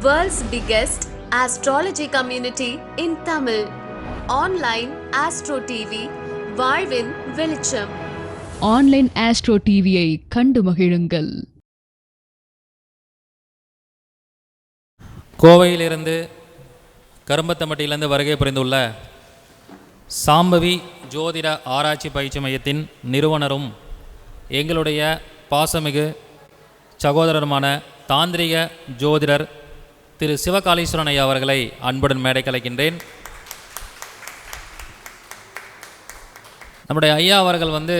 World's biggest astrology community in Tamil. Online Astro TV, வாழ்வின் வெளிச்சம் online astro டிவியை கண்டு மகிழுங்கள் கோவையிலிருந்து கரும்பத்தம்பட்டியிலிருந்து வருகை புரிந்துள்ள சாம்பவி ஜோதிட ஆராய்ச்சி பயிற்சி மையத்தின் நிறுவனரும் எங்களுடைய பாசமிகு சகோதரருமான தாந்திரிக ஜோதிடர் திரு சிவகாளீஸ்வரன் ஐயா அவர்களை அன்புடன் மேடை கலைக்கின்றேன். நம்முடைய ஐயா அவர்கள் வந்து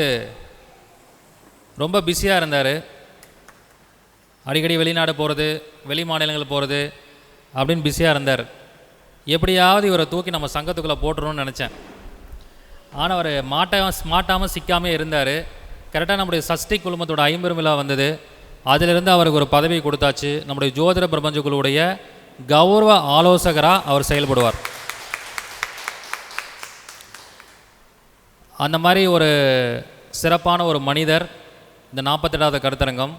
ரொம்ப பிஸியாக இருந்தார். அடிக்கடி வெளிநாடு போகிறது வெளி மாநிலங்கள் போகிறது அப்படின்னு பிஸியாக இருந்தார். எப்படியாவது இவரை தூக்கி நம்ம சங்கத்துக்குள்ளே போட்டுருணும்னு நினச்சேன். ஆனால் அவர் மாட்ட மாட்டாமல் சிக்காமல் இருந்தார். கரெக்டாக நம்முடைய சஷ்டி குழுமத்தோட ஐம்பெரும் விழா வந்தது. அதிலிருந்து அவருக்கு ஒரு பதவி கொடுத்தாச்சு. நம்முடைய ஜோதிட பிரபஞ்சக்குழுவுடைய கௌரவ ஆலோசகராக அவர் செயல்படுவார். அந்த மாதிரி ஒரு சிறப்பான ஒரு மனிதர் இந்த நாற்பத்தெட்டாவது கருத்தரங்கம்.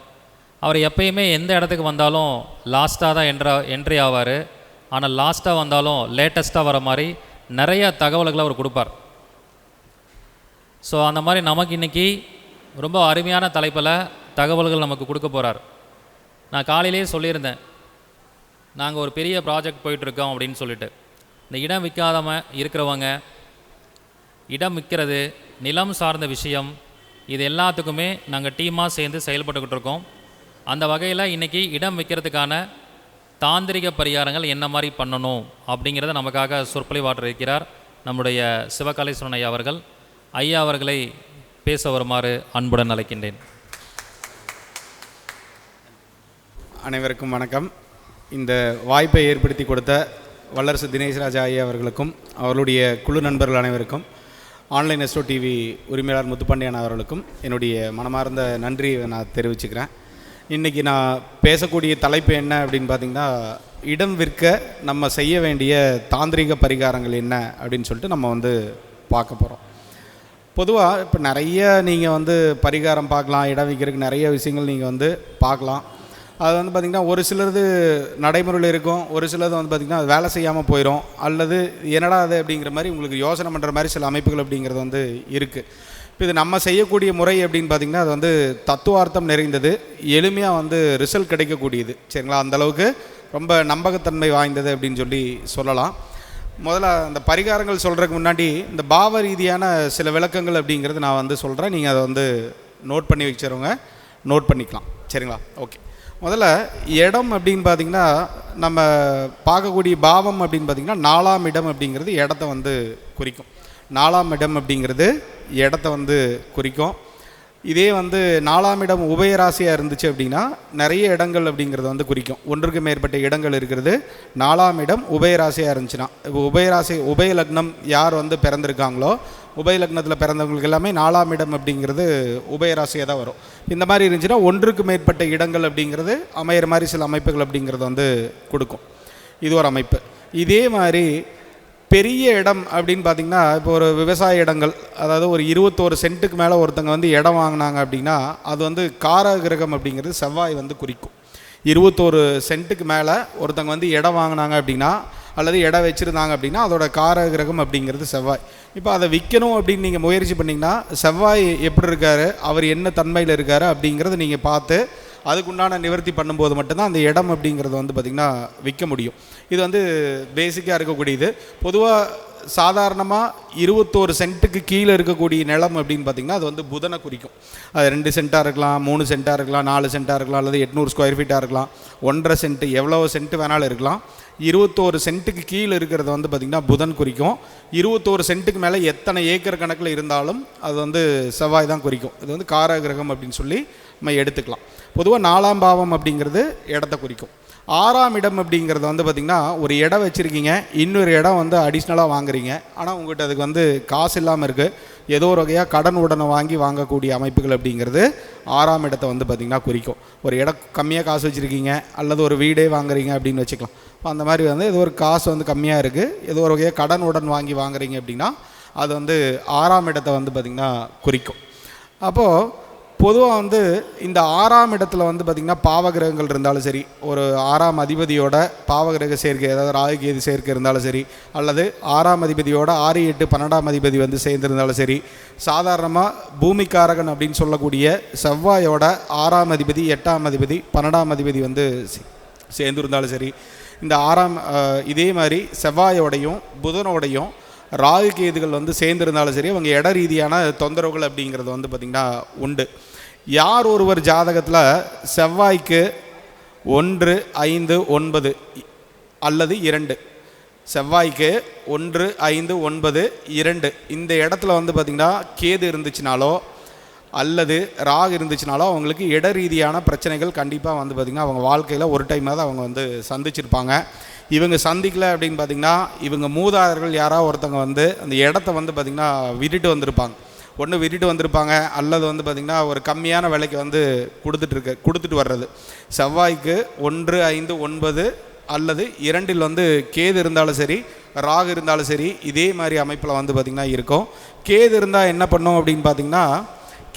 அவர் எப்பயுமே எந்த இடத்துக்கு வந்தாலும் லாஸ்ட்டாக தான் என்ட்ரா என்ட்ரி ஆவார். ஆனால் லாஸ்ட்டாக வந்தாலும் லேட்டஸ்ட்டாக வர மாதிரி நிறைய தகவல்களை அவர் கொடுப்பார். ஸோ அந்த மாதிரி நமக்கு இன்றைக்கி ரொம்ப அருமையான தலைப்பில் தகவல்கள் நமக்கு கொடுக்க போகிறார் நான் காலையிலேயே சொல்லியிருந்தேன். நாங்கள் ஒரு பெரிய ப்ராஜெக்ட் போயிட்டுருக்கோம் அப்படின்னு சொல்லிட்டு. இந்த இடம் விற்காதவன் இருக்கிறவங்க இடம் விற்கிறது நிலம் சார்ந்த விஷயம் இது எல்லாத்துக்குமே நாங்கள் டீமாக சேர்ந்து செயல்பட்டுக்கிட்டு இருக்கோம். அந்த வகையில் இன்றைக்கி இடம் விற்கிறதுக்கான தாந்திரிக பரிகாரங்கள் என்ன மாதிரி பண்ணணும் அப்படிங்கிறத நமக்காக சொற்பொழிவாற்ற இருக்கிறார் நம்முடைய சிவகாளீஸ்வரன் ஐயா அவர்கள். ஐயா அவர்களை பேச வருமாறு அன்புடன் அழைக்கின்றேன். அனைவருக்கும் வணக்கம். இந்த வாய்ப்பை ஏற்படுத்தி கொடுத்த வல்லரசு தினேஷ்ராஜா ஐயா அவர்களுக்கும் அவர்களுடைய குழு நண்பர்கள் அனைவருக்கும் ஆன்லைன் எஸ்டோ டிவி உரிமையாளர் முத்துப்பாண்டியன் அவர்களுக்கும் என்னுடைய மனமார்ந்த நன்றியை நான் தெரிவிச்சுக்கிறேன். இன்றைக்கி நான் பேசக்கூடிய தலைப்பு என்ன அப்படின்னு பார்த்தீங்கன்னா இடம் விற்க நம்ம செய்ய வேண்டிய தாந்திரிக பரிகாரங்கள் என்ன அப்படின்னு சொல்லிட்டு நம்ம வந்து பார்க்க போகிறோம் பொதுவாக இப்போ நிறைய நீங்கள் வந்து பரிகாரம் பார்க்கலாம் இடம் விற்கிறதுக்கு நிறைய விஷயங்கள் நீங்கள் வந்து பார்க்கலாம். அது வந்து பார்த்திங்கன்னா ஒரு சிலது நடைமுறையில் இருக்கும் ஒரு சிலது வந்து பார்த்திங்கன்னா அது வேலை செய்யாமல் போயிடும் அல்லது என்னடா அது அப்படிங்கிற மாதிரி உங்களுக்கு யோசனை பண்ணுற மாதிரி சில அமைப்புகள் அப்படிங்கிறது வந்து இருக்குது இப்போ இது நம்ம செய்யக்கூடிய முறை அப்படின்னு பார்த்திங்கன்னா அது வந்து தத்துவார்த்தம் நிறைந்தது எளிமையாக வந்து ரிசல்ட் கிடைக்கக்கூடியது. சரிங்களா? அந்த அளவுக்கு ரொம்ப நம்பகத்தன்மை வாய்ந்தது அப்படின்னு சொல்லி சொல்லலாம். முதல்ல அந்த பரிகாரங்கள் சொல்கிறதுக்கு முன்னாடி இந்த பாவ ரீதியான சில விளக்கங்கள் அப்படிங்கிறது நான் வந்து சொல்கிறேன் நீங்கள் அதை வந்து நோட் பண்ணி வச்சுருவங்க நோட் பண்ணிக்கலாம். சரிங்களா? ஓகே முதல்ல இடம் அப்படின்னு பார்த்தீங்கன்னா நம்ம பார்க்கக்கூடிய பாவம் அப்படின்னு பார்த்திங்கன்னா நாலாம் இடம் அப்படிங்கிறது இடத்த வந்து குறிக்கும். நாலாம் இடம் அப்படிங்கிறது இடத்த வந்து குறிக்கும். இதே வந்து நாலாம் இடம் உபயராசியாக இருந்துச்சு அப்படின்னா நிறைய இடங்கள் அப்படிங்கிறத வந்து குறிக்கும். ஒன்றுக்கு மேற்பட்ட இடங்கள் இருக்கிறது. நாலாம் இடம் உபயராசியாக இருந்துச்சுன்னா இப்போ உபயராசி உபய லக்னம் யார் வந்து பிறந்திருக்காங்களோ உபய லக்னத்தில் பிறந்தவங்களுக்கு எல்லாமே நாலாம் இடம் அப்படிங்கிறது உபயராசியாக தான் வரும். இந்த மாதிரி இருந்துச்சுன்னா ஒன்றுக்கு மேற்பட்ட இடங்கள் அப்படிங்கிறது அமையிற மாதிரி சில அமைப்புகள் அப்படிங்கிறது வந்து கொடுக்கும். இது ஒரு அமைப்பு. இதே மாதிரி பெரிய இடம் அப்படின்னு பார்த்திங்கன்னா இப்போ ஒரு விவசாய இடங்கள் அதாவது ஒரு இருபத்தோரு சென்ட்டுக்கு மேலே ஒருத்தங்க வந்து இடம் வாங்கினாங்க அப்படின்னா அது வந்து கார கிரகம் அப்படிங்கிறது செவ்வாய் வந்து குறிக்கும். இருபத்தோரு சென்ட்டுக்கு மேலே ஒருத்தங்க வந்து இடம் வாங்கினாங்க அப்படின்னா அல்லது இடம் வச்சுருந்தாங்க அப்படின்னா அதோட கார கிரகம் அப்படிங்கிறது செவ்வாய். இப்போ அதை விற்கணும் அப்படின்னு நீங்கள் முயற்சி பண்ணிங்கன்னா செவ்வாய் எப்படி இருக்கார் அவர் என்ன தன்மையில் இருக்கார் அப்படிங்கிறத நீங்கள் பார்த்து அதுக்குண்டான நிவர்த்தி பண்ணும்போது மட்டும்தான் அந்த இடம் அப்படிங்கிறது வந்து பார்த்திங்கன்னா விற்க முடியும். இது வந்து பேசிக்காக இருக்கக்கூடியது. பொதுவாக சாதாரணமாக இருபத்தோரு சென்ட்டுக்கு கீழே இருக்கக்கூடிய நிலம் அப்படின்னு பார்த்திங்கன்னா அது வந்து புதனை குறிக்கும். அது ரெண்டு சென்ட்டாக இருக்கலாம் மூணு சென்ட்டாக இருக்கலாம் நாலு சென்ட்டாக இருக்கலாம் அல்லது எட்நூறு ஸ்கொயர் ஃபீட்டாக இருக்கலாம். ஒன்றரை சென்ட்டு எவ்வளோ சென்ட் வேணாலும் இருக்கலாம். இருபத்தோரு சென்ட்டுக்கு கீழே இருக்கிறத வந்து பார்த்திங்கன்னா புதன் குறிக்கும். இருபத்தோரு சென்ட்டுக்கு மேலே எத்தனை ஏக்கர் கணக்கில் இருந்தாலும் அது வந்து செவ்வாய் தான் குறிக்கும். இது வந்து கார கிரகம் அப்படின்னு சொல்லி நம்ம எடுத்துக்கலாம். பொதுவாக நாலாம் பாவம் அப்படிங்கிறது இடத்த குறிக்கும். ஆறாம் இடம் அப்படிங்கிறது வந்து பார்த்திங்கன்னா ஒரு இடம் வச்சுருக்கீங்க. இன்னொரு இடம் வந்து அடிஷ்னலாக வாங்குறீங்க. ஆனால் உங்கள்கிட்ட அதுக்கு வந்து காசு இல்லாமல் இருக்குது ஏதோ ஒரு வகையாக கடன் உடனே வாங்கி வாங்கக்கூடிய அமைப்புகள் அப்படிங்கிறது ஆறாம் இடத்தை வந்து பார்த்திங்கன்னா குறிக்கும். ஒரு இடம் கம்மியாக காசு வச்சுருக்கீங்க. அல்லது ஒரு வீடே வாங்குறீங்க அப்படின்னு வச்சுக்கலாம். அந்த மாதிரி வந்து ஏதோ ஒரு காசு வந்து கம்மியாக இருக்குது ஏதோ ஒரு வகையாக கடன் உடன் வாங்கி வாங்குறீங்க அப்படின்னா அது வந்து ஆறாம் இடத்தை வந்து பார்த்திங்கன்னா குறிக்கும். அப்போது பொதுவாக வந்து இந்த ஆறாம் இடத்துல வந்து பார்த்திங்கன்னா பாவகிரகங்கள் இருந்தாலும் சரி ஒரு ஆறாம் அதிபதியோட பாவகிரக சேர்க்கை அதாவது ராகுகேது சேர்க்கை இருந்தாலும் சரி அல்லது ஆறாம் அதிபதியோட ஆறு எட்டு பன்னெண்டாம் அதிபதி வந்து சேர்ந்திருந்தாலும் சரி சாதாரணமாக பூமிக்காரகன் அப்படின்னு சொல்லக்கூடிய செவ்வாயோட ஆறாம் அதிபதி எட்டாம் அதிபதி பன்னெண்டாம் அதிபதி வந்து சேர்ந்துருந்தாலும் சரி இந்த ஆறாம் இதே மாதிரி செவ்வாயோடையும் புதனோடையும் ராகு கேதுகள் வந்து சேர்ந்திருந்தாலும் சரி அவங்க இட ரீதியான தொந்தரவுகள் அப்படிங்கிறது வந்து பார்த்திங்கன்னா உண்டு. யார் ஒருவர் ஜாதகத்தில் செவ்வாய்க்கு ஒன்று ஐந்து ஒன்பது அல்லது இரண்டு? செவ்வாய்க்கு ஒன்று ஐந்து ஒன்பது இரண்டு. இந்த இடத்துல வந்து பார்த்திங்கன்னா கேது இருந்துச்சுனாலோ அல்லது ராகு இருந்துச்சுனாலோ அவங்களுக்கு இட ரீதியான பிரச்சனைகள் கண்டிப்பாக வந்து பார்த்திங்கன்னா அவங்க வாழ்க்கையில் ஒரு டைமாவது அவங்க வந்து சந்திச்சிருப்பாங்க. இவங்க சந்திக்கல அப்படின்னு பார்த்திங்கன்னா இவங்க மூதாதர்கள் யாராவது ஒருத்தவங்க வந்து அந்த இடத்த வந்து பார்த்திங்கன்னா விட்டுட்டு வந்திருப்பாங்க. ஒன்று விட்டுட்டு வந்திருப்பாங்க. அல்லது வந்து பார்த்திங்கன்னா ஒரு கம்மியான விலைக்கு வந்து கொடுத்துட்ருக்கு கொடுத்துட்டு வர்றது. செவ்வாய்க்கு ஒன்று ஐந்து ஒன்பது அல்லது இரண்டில் வந்து கேது இருந்தாலும் சரி ராகு இருந்தாலும் சரி இதே மாதிரி அமைப்பில் வந்து பார்த்திங்கன்னா இருக்கும். கேது இருந்தால் என்ன பண்ணும் அப்படின்னு பார்த்தீங்கன்னா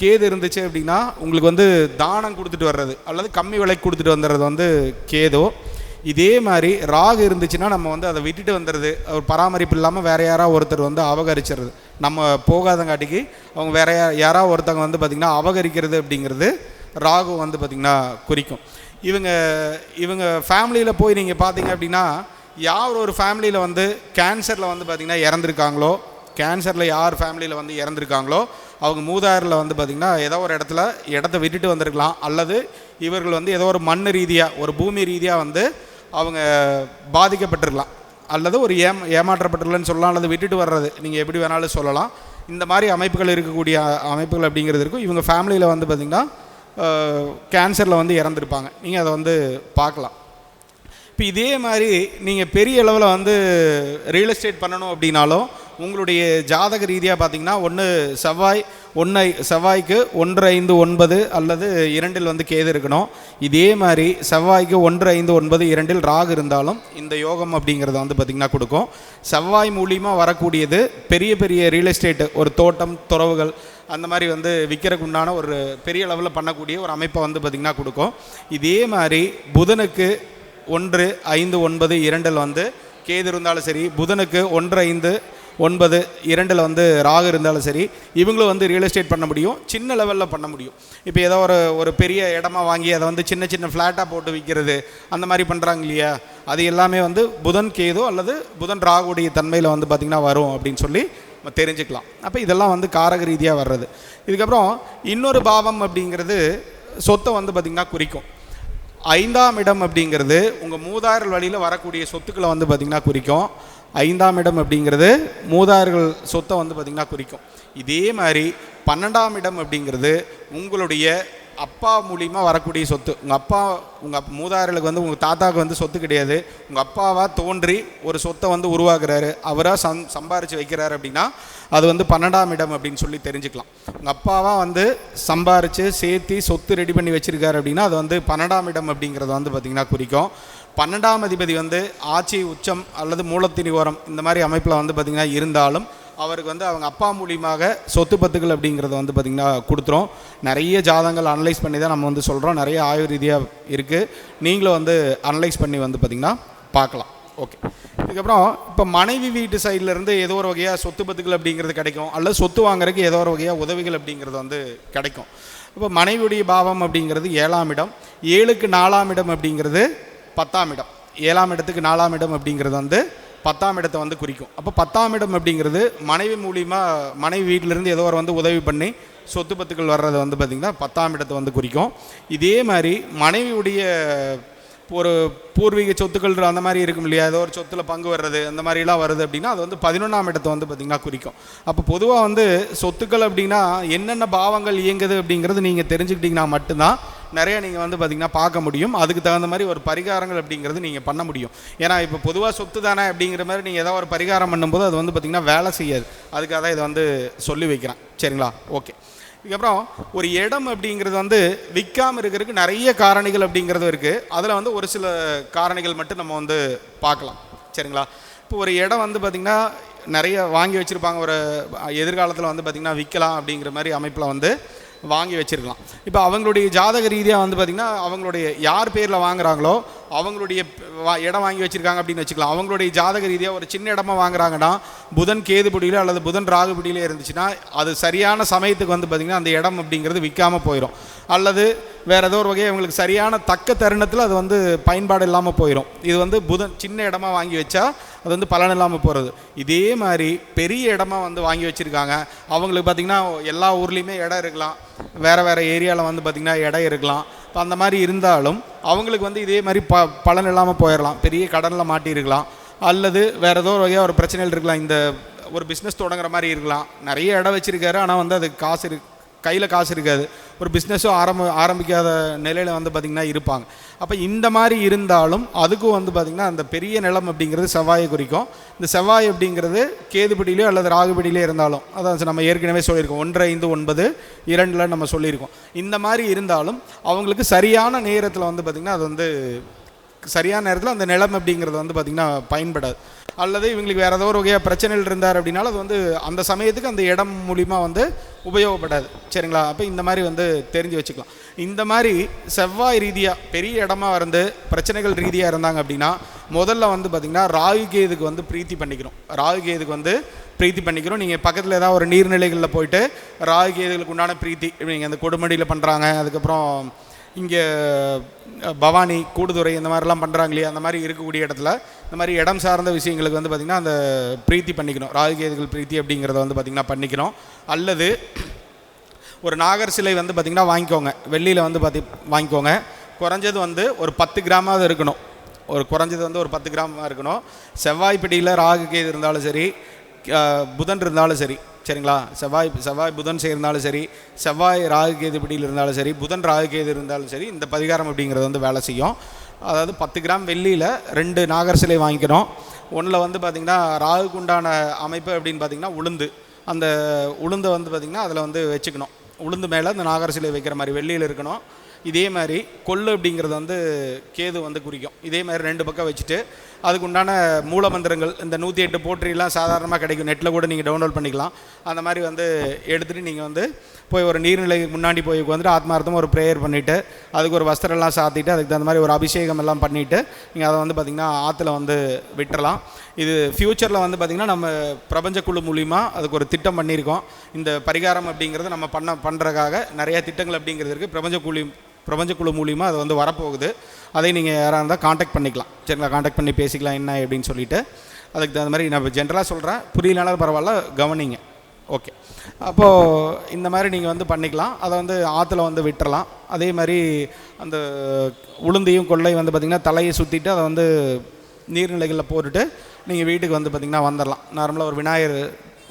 கேது இருந்துச்சு அப்படின்னா உங்களுக்கு வந்து தானம் கொடுத்துட்டு வர்றது அல்லது கம்மி விலைக்கு கொடுத்துட்டு வந்துடுறது வந்து கேதோ இதே மாதிரி ராகு இருந்துச்சுன்னா நம்ம வந்து அதை விட்டுட்டு வந்துடுது ஒரு பராமரிப்பு இல்லாமல் வேற யாராவது ஒருத்தர் வந்து அபகரிச்சிடுறது நம்ம போகாதங்காட்டிக்கு அவங்க வேற யா- யாராவது ஒருத்தவங்க வந்து பார்த்திங்கன்னா அபகரிக்கிறது அப்படிங்கிறது ராகு வந்து பார்த்திங்கன்னா குறிக்கும். இவங்க இவங்க ஃபேமிலியில் போய் நீங்கள் பார்த்தீங்க அப்படின்னா யார் ஒரு ஃபேமிலியில் வந்து கேன்சரில் வந்து பார்த்திங்கன்னா இறந்துருக்காங்களோ கேன்சரில் யார் ஃபேமிலியில் வந்து இறந்துருக்காங்களோ அவங்க மூதாரில் வந்து பார்த்திங்கன்னா ஏதோ ஒரு இடத்துல இடத்த விட்டுட்டு வந்திருக்கலாம். அல்லது இவர்கள் வந்து ஏதோ ஒரு மண் ரீதியாக ஒரு பூமி ரீதியாக வந்து அவங்க பாதிக்கப்பட்டிருக்கலாம். அல்லது ஒரு ஏம் ஏமாற்றப்பட்டுள்ளன்னு சொல்லலாம் அல்லது விட்டுட்டு வர்றது. நீங்கள் எப்படி வேணாலும் சொல்லலாம். இந்த மாதிரி அமைப்புகள் இருக்கக்கூடிய அமைப்புகள் அப்படிங்கிறதுக்கும் இவங்க ஃபேமிலியில் வந்து பார்த்திங்கன்னா கேன்சரில் வந்து இறந்துருப்பாங்க. நீங்கள் அதை வந்து பார்க்கலாம். இப்போ இதே மாதிரி நீங்கள் பெரிய அளவில் வந்து ரியல் எஸ்டேட் பண்ணணும் அப்படின்னாலும் உங்களுடைய ஜாதக ரீதியாக பார்த்தீங்கன்னா ஒன்று செவ்வாய் ஒன்றை செவ்வாய்க்கு ஒன்று ஐந்து ஒன்பது அல்லது இரண்டில் வந்து கேது இருக்கணும். இதே மாதிரி செவ்வாய்க்கு ஒன்று ஐந்து ஒன்பது இரண்டில் ராகு இருந்தாலும் இந்த யோகம் அப்படிங்கிறத வந்து பார்த்திங்கன்னா கொடுக்கும். செவ்வாய் மூலியமாக வரக்கூடியது பெரிய பெரிய ரியல் எஸ்டேட்டு ஒரு தோட்டம் துறவுகள் அந்த மாதிரி வந்து விற்கிறதுக்கு உண்டான ஒரு பெரிய லெவலில் பண்ணக்கூடிய ஒரு அமைப்பை வந்து பார்த்திங்கன்னா கொடுக்கும். இதே மாதிரி புதனுக்கு ஒன்று ஐந்து ஒன்பது இரண்டில் வந்து கேது இருந்தாலும் சரி புதனுக்கு ஒன்று ஐந்து ஒன்பது இரண்டில் வந்து ராகு இருந்தாலும் சரி இவங்களும் வந்து ரியல் எஸ்டேட் பண்ண முடியும் சின்ன லெவலில் பண்ண முடியும். இப்போ ஏதோ ஒரு ஒரு பெரிய இடமா வாங்கி அதை வந்து சின்ன சின்ன ஃப்ளாட்டாக போட்டு விற்கிறது அந்த மாதிரி பண்ணுறாங்க இல்லையா? அது எல்லாமே வந்து புதன் கேது அல்லது புதன் ராகுடைய தன்மையில் வந்து பார்த்திங்கன்னா வரும் அப்படின்னு சொல்லி நம்ம தெரிஞ்சுக்கலாம். அப்போ இதெல்லாம் வந்து காரக ரீதியாக வர்றது. இதுக்கப்புறம் இன்னொரு பாவம் அப்படிங்கிறது சொத்தை வந்து பார்த்திங்கன்னா குறிக்கும். ஐந்தாம் இடம் அப்படிங்கிறது உங்கள் மூதாறு வழியில் வரக்கூடிய சொத்துக்களை வந்து பார்த்திங்கன்னா குறிக்கும். ஐந்தாம் இடம் அப்படிங்கிறது மூதார்கள் சொத்தை வந்து பார்த்திங்கன்னா குறிக்கும். இதே மாதிரி பன்னெண்டாம் இடம் அப்படிங்கிறது உங்களுடைய அப்பா மூலிமா வரக்கூடிய சொத்து. உங்கள் அப்பா உங்கள் மூதாயர்களுக்கு வந்து உங்கள் தாத்தாவுக்கு வந்து சொத்து கிடையாது. உங்கள் அப்பாவாக தோன்றி ஒரு சொத்தை வந்து உருவாக்குறாரு. அவராக சம் சம்பாரித்து வைக்கிறாரு அப்படின்னா அது வந்து பன்னெண்டாம் இடம் அப்படின்னு சொல்லி தெரிஞ்சுக்கலாம். உங்கள் அப்பாவாக வந்து சம்பாரித்து சேர்த்து சொத்து ரெடி பண்ணி வச்சுருக்காரு அப்படின்னா அது வந்து பன்னெண்டாம் இடம் அப்படிங்கிறத வந்து பார்த்திங்கன்னா குறிக்கும். பன்னெண்டாம் அதிபதி வந்து ஆட்சி உச்சம் அல்லது மூலத்தினி ஓரம் இந்த மாதிரி அமைப்பில் வந்து பார்த்திங்கன்னா இருந்தாலும் அவருக்கு வந்து அவங்க அப்பா மூலியமாக சொத்து பத்துக்கள் அப்படிங்கிறத வந்து பார்த்திங்கன்னா கொடுத்துரும் நிறைய ஜாதங்கள் அனலைஸ் பண்ணி தான் நம்ம வந்து சொல்கிறோம் நிறைய ஆய்வு ரீதியாக இருக்குது நீங்களும் வந்து அனலைஸ் பண்ணி வந்து பார்த்திங்கன்னா பார்க்கலாம். ஓகே இதுக்கப்புறம் இப்போ மனைவி வீட்டு சைட்லேருந்து ஏதோ ஒரு வகையாக சொத்து பத்துக்கள் அப்படிங்கிறது கிடைக்கும். அல்லது சொத்து வாங்குறதுக்கு ஏதோ ஒரு வகையாக உதவிகள் அப்படிங்கிறது வந்து கிடைக்கும். இப்போ மனைவியுடைய பாவம் அப்படிங்கிறது ஏழாம் இடம். ஏழுக்கு நாலாம் இடம் அப்படிங்கிறது பத்தாம் இடம். ஏழாம் இடத்துக்கு நாலாம் இடம் அப்படிங்கிறது வந்து பத்தாம் இடத்தை வந்து குறிக்கும். அப்போ பத்தாம் இடம் அப்படிங்கிறது மனைவி மூலியமா மனைவி வீட்டிலேருந்து ஏதோ ஒரு வந்து உதவி பண்ணி சொத்து பத்துக்கள் வர்றது வந்து பார்த்திங்கன்னா பத்தாம் இடத்தை வந்து குறிக்கும். இதே மாதிரி மனைவியுடைய ஒரு பூர்வீக சொத்துக்கள் அந்த மாதிரி இருக்கும் இல்லையா? ஏதோ ஒரு சொத்துல பங்கு வர்றது அந்த மாதிரிலாம் வருது அப்படின்னா அது வந்து பதினொன்றாம் இடத்தை வந்து பார்த்திங்கன்னா குறிக்கும். அப்போ பொதுவாக வந்து சொத்துக்கள் அப்படின்னா என்னென்ன பாவங்கள் இயங்குது அப்படிங்கிறது நீங்கள் தெரிஞ்சுக்கிட்டிங்கன்னா மட்டும்தான் நிறைய நீங்கள் வந்து பார்த்திங்கன்னா பார்க்க முடியும். அதுக்கு தகுந்த மாதிரி ஒரு பரிகாரங்கள் அப்படிங்கிறது நீங்கள் பண்ண முடியும். ஏன்னா இப்போ பொதுவாக சொத்து தானே அப்படிங்கிற மாதிரி நீங்கள் ஏதாவது ஒரு பரிகாரம் பண்ணும்போது அது வந்து பார்த்திங்கன்னா வேலை செய்யாது. அதுக்காக தான் இதை வந்து சொல்லி வைக்கிறேன். சரிங்களா? ஓகே. இதுக்கப்புறம் ஒரு இடம் அப்படிங்கிறது வந்து விற்காமல் இருக்கிறதுக்கு நிறைய காரணிகள் அப்படிங்கிறது இருக்குது அதில் வந்து ஒரு சில காரணிகள் மட்டும் நம்ம வந்து பார்க்கலாம். சரிங்களா? இப்போ ஒரு இடம் வந்து பார்த்திங்கன்னா நிறைய வாங்கி வச்சுருப்பாங்க. ஒரு எதிர்காலத்தில் வந்து பார்த்திங்கன்னா விற்கலாம் அப்படிங்கிற மாதிரி அமைப்பில் வந்து வாங்கி வச்சிருக்கலாம். இப்போ அவங்களுடைய ஜாதக ரீதியாக வந்து பார்த்திங்கன்னா அவங்களுடைய யார் பேரில் வாங்குறாங்களோ அவங்களுடைய வா- இடம் வாங்கி வச்சிருக்காங்க அப்படின்னு வச்சுக்கலாம். அவங்களுடைய ஜாதக ரீதியாக ஒரு சின்ன இடமா வாங்குறாங்கன்னா புதன் கேதுபடியில அல்லது புதன் ராகுபடியில இருந்துச்சுன்னா அது சரியான சமயத்துக்கு வந்து பார்த்திங்கன்னா அந்த இடம் அப்படிங்கிறது விற்காம போயிடும் அல்லது வேறு ஏதோ ஒரு வகையை அவங்களுக்கு சரியான தக்க தருணத்தில் அது வந்து பயன்பாடு இல்லாமல் போயிடும் இது வந்து புதன் சின்ன இடமா வாங்கி வச்சா அது வந்து பலன் இல்லாமல் போகிறது இதே மாதிரி பெரிய இடமா வந்து வாங்கி வச்சுருக்காங்க. அவங்களுக்கு பார்த்திங்கன்னா எல்லா ஊர்லேயுமே இடம் இருக்கலாம். வேறு வேறு ஏரியாவில் வந்து பார்த்திங்கன்னா இடம் இருக்கலாம். இப்போ அந்த மாதிரி இருந்தாலும் அவங்களுக்கு வந்து இதே மாதிரி ப பலன் இல்லாமல் போயிடலாம் பெரிய கடனில் மாட்டியிருக்கலாம். அல்லது வேறு ஏதோ ஒரு வகையாக ஒரு பிரச்சனைகள் இருக்கலாம். இந்த ஒரு பிஸ்னஸ் தொடங்குற மாதிரி இருக்கலாம். நிறைய இடம் வச்சுருக்காரு. ஆனால் வந்து அது காசு இருக்கு. கையில் காசு இருக்காது. ஒரு பிஸ்னஸும் ஆரம்ப ஆரம்பிக்காத நிலையில் வந்து பார்த்திங்கன்னா இருப்பாங்க. அப்போ இந்த மாதிரி இருந்தாலும் அதுக்கும் வந்து பார்த்திங்கன்னா அந்த பெரிய நிலம் அப்படிங்கிறது செவ்வாயை குறிக்கும். இந்த செவ்வாய் அப்படிங்கிறது கேதுபடியிலையோ அல்லது ராகுபடியிலேயே இருந்தாலும் அதான் நம்ம ஏற்கனவே சொல்லியிருக்கோம். ஒன்று ஐந்து ஒன்பது இரண்டில் நம்ம சொல்லியிருக்கோம். இந்த மாதிரி இருந்தாலும் அவங்களுக்கு சரியான நேரத்தில் வந்து பார்த்திங்கன்னா அது வந்து சரியான நேரத்தில் அந்த நிலம் அப்படிங்கிறது வந்து பார்த்திங்கன்னா பயன்படாது. அல்லது இவங்களுக்கு வேறு ஏதோ ஒரு வகையாக பிரச்சனைகள் இருந்தார் அப்படின்னாலும் அது வந்து அந்த சமயத்துக்கு அந்த இடம் மூலிமா வந்து உபயோகப்படாது சரிங்களா? அப்போ இந்த மாதிரி வந்து தெரிஞ்சு வச்சுக்கலாம். இந்த மாதிரி செவ்வாய் ரீதியாக பெரிய இடமா வந்து பிரச்சனைகள் ரீதியாக இருந்தாங்க அப்படின்னா முதல்ல வந்து பார்த்திங்கன்னா ராகு கேதுக்கு வந்து பிரீத்தி பண்ணிக்கிறோம். ராகு கேதுக்கு வந்து பிரீத்தி பண்ணிக்கிறோம். நீங்கள் பக்கத்தில் ஏதாவது ஒரு நீர்நிலைகளில் போயிட்டு ராகு கேதுகளுக்கு உண்டான பிரீத்தி நீங்கள் அந்த கொடுமடியில் பண்ணுறாங்க அதுக்கப்புறம் இங்கே பவானி கூடுதுறை இந்த மாதிரிலாம் பண்ணுறாங்க இல்லையா? அந்த மாதிரி இருக்கக்கூடிய இடத்துல இந்த மாதிரி இடம் சார்ந்த விஷயங்களுக்கு வந்து பார்த்திங்கன்னா அந்த பிரீத்தி பண்ணிக்கணும். ராகுகேதுகள் பிரீத்தி அப்படிங்கிறத வந்து பார்த்திங்கன்னா பண்ணிக்கணும். அல்லது ஒரு நாகர் சிலை வந்து பார்த்திங்கன்னா வாங்கிக்கோங்க. வெள்ளியில் வந்து பார்த்தி வாங்கிக்கோங்க. குறைஞ்சது வந்து ஒரு பத்து கிராமாவது இருக்கணும். ஒரு குறைஞ்சது வந்து ஒரு பத்து கிராமாக இருக்கணும். செவ்வாய்ப்பிடியில் ராகு கேது இருந்தாலும் சரி புதன் இருந்தாலும் சரி சரிங்களா? செவ்வாய் செவ்வாய் புதன் சேர்ந்தாலும் சரி செவ்வாய் ராகு கேது பிடியில் இருந்தாலும் சரி புதன் ராகு கேது இருந்தாலும் சரி இந்த பரிகாரம் அப்படிங்கிறது வந்து வேலை செய்யும். அதாவது பத்து கிராம் வெள்ளியில் ரெண்டு நாகர் சிலை வாங்கிக்கணும் ஒன்றில் வந்து பார்த்திங்கன்னா ராகுக்கு உண்டான அமைப்பு அப்படின்னு பார்த்திங்கன்னா உளுந்து. அந்த உளுந்தை வந்து பார்த்திங்கன்னா அதில் வந்து வச்சுக்கணும். உளுந்து மேலே அந்த நாகர் சிலை வைக்கிற மாதிரி வெள்ளியில் இருக்கணும். இதே மாதிரி கொள்ளு அப்படிங்கிறது வந்து கேது வந்து குறிக்கும். இதே மாதிரி ரெண்டு பக்கம் வச்சுட்டு அதுக்கு உண்டான மூலமந்திரங்கள் இந்த நூற்றி எட்டு போற்றிலாம் சாதாரணமாக கிடைக்கும். நெட்டில் கூட நீங்கள் டவுன்லோட் பண்ணிக்கலாம். அந்த மாதிரி வந்து எடுத்துகிட்டு நீங்கள் வந்து போய் ஒரு நீர்நிலைக்கு முன்னாடி போய் உட்காந்துட்டு ஆத்மார்த்தமாக ஒரு ப்ரேயர் பண்ணிவிட்டு அதுக்கு ஒரு வஸ்திரம்லாம் சாத்திட்டு அதுக்கு தகுந்த மாதிரி ஒரு அபிஷேகம் எல்லாம் பண்ணிவிட்டு நீங்கள் அதை வந்து பார்த்திங்கன்னா ஆற்றுல வந்து விட்டுறலாம். இது ஃப்யூச்சரில் வந்து பார்த்திங்கன்னா நம்ம பிரபஞ்ச குழு மூலிமா அதுக்கு ஒரு திட்டம் பண்ணியிருக்கோம். இந்த பரிகாரம் அப்படிங்கிறது நம்ம பண்ண பண்ணுறதுக்காக நிறைய திட்டங்கள் அப்படிங்கிறது இருக்குது பிரபஞ்ச குழு பிரபஞ்ச குழு மூலிமா அது வந்து வரப்போகுது. அதை நீங்கள் யாராக இருந்தால் காண்டாக்ட் பண்ணிக்கலாம். சரிங்களா? காண்டாக்ட் பண்ணி பேசிக்கலாம் என்ன அப்படின்னு சொல்லிட்டு. அதுக்கு தகுந்த மாதிரி நான் ஜென்ரலாக சொல்கிறேன் புரியலனாலும் பரவாயில்ல கவனிங்க. ஓகே அப்போது இந்த மாதிரி நீங்கள் வந்து பண்ணிக்கலாம். அதை வந்து ஆற்றுல வந்து விட்டுறலாம். அதே மாதிரி அந்த உளுந்தையும் கொள்ளையும் வந்து பார்த்திங்கன்னா தலையை சுற்றிட்டு அதை வந்து நீர்நிலைகளில் போட்டுட்டு நீங்கள் வீட்டுக்கு வந்து பார்த்திங்கன்னா வந்துடலாம் நார்மலாக ஒரு விநாயகர்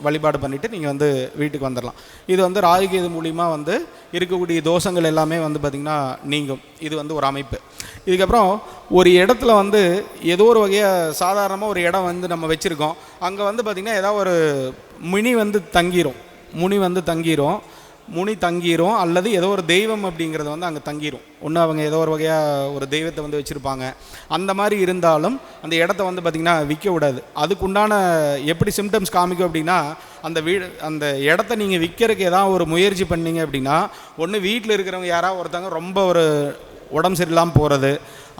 வழிபாடு பண்ணிவிட்டு நீங்கள் வந்து வீட்டுக்கு வந்துடலாம் இது வந்து ராகுகேது மூலிமா வந்து இருக்கக்கூடிய தோஷங்கள் எல்லாமே வந்து பார்த்திங்கன்னா நீங்கும். இது வந்து ஒரு அமைப்பு. இதுக்கப்புறம் ஒரு இடத்துல வந்து ஏதோ ஒரு வகையாக சாதாரணமாக ஒரு இடம் வந்து நம்ம வச்சுருக்கோம். அங்கே வந்து பார்த்திங்கன்னா ஏதாவது ஒரு முனி வந்து தங்கிரும். முனி வந்து தங்கிரும். முனி தங்கிரும் அல்லது ஏதோ ஒரு தெய்வம் அப்படிங்கிறது வந்து அங்கே தங்கிரும். ஒன்று அவங்க ஏதோ ஒரு வகையாக ஒரு தெய்வத்தை வந்து வச்சுருப்பாங்க. அந்த மாதிரி இருந்தாலும் அந்த இடத்த வந்து பார்த்திங்கன்னா விற்க விடாது. அதுக்குண்டான எப்படி சிம்டம்ஸ் காமிக்கும் அப்படின்னா அந்த வீடு அந்த இடத்த நீங்கள் விற்கிறதுக்கு ஏதாவது ஒரு முயற்சி பண்ணீங்க அப்படின்னா ஒன்று வீட்டில் இருக்கிறவங்க யாராவது ஒருத்தவங்க ரொம்ப ஒரு உடம்பு சரியில்லாமல் போகிறது